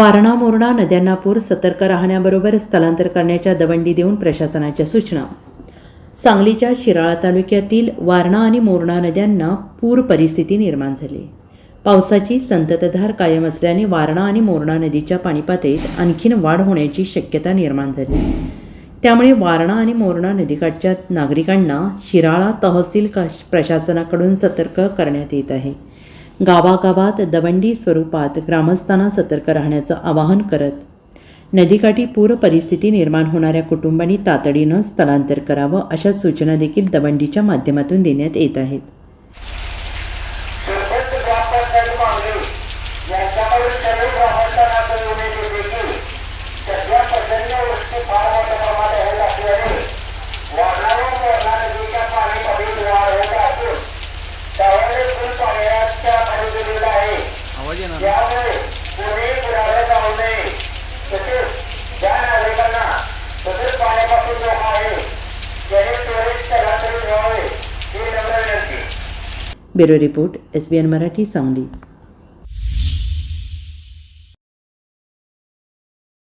वारणा मोरणा नद्यांना पूर सतर्क राहण्याबरोबर स्थलांतर करण्याच्या दवंडी देऊन प्रशासनाच्या सूचना. सांगलीच्या शिराळा तालुक्यातील वारणा आणि मोरणा नद्यांना पूर परिस्थिती निर्माण झाली. पावसाची संततधार कायम असल्याने वारणा आणि मोरणा नदीच्या पाणीपातळीत आणखीन वाढ होण्याची शक्यता निर्माण झाली. त्यामुळे वारणा आणि मोरणा नदीकाठच्या नागरिकांना शिराळा तहसील कश- प्रशासनाकडून सतर्क करण्यात येत आहे. गावागावात दवंडी स्वरूपात ग्रामस्थांना सतर्क राहण्याचं आवाहन करत नदीकाठी पूर परिस्थिती निर्माण होणाऱ्या कुटुंबांनी तातडीनं स्थलांतर करावं अशा सूचना देखील दवंडीच्या माध्यमातून देण्यात येत आहेत. सर्व त्यामुळे कोणीही पुढाला जाऊ नये तसेच ज्या नागरिकांना सदर पाण्यापासून धोका आहे त्याने त्वरित स्थलांतरित व्हावे ही नम्र विनंती bureau report S B N Marathi Sangli.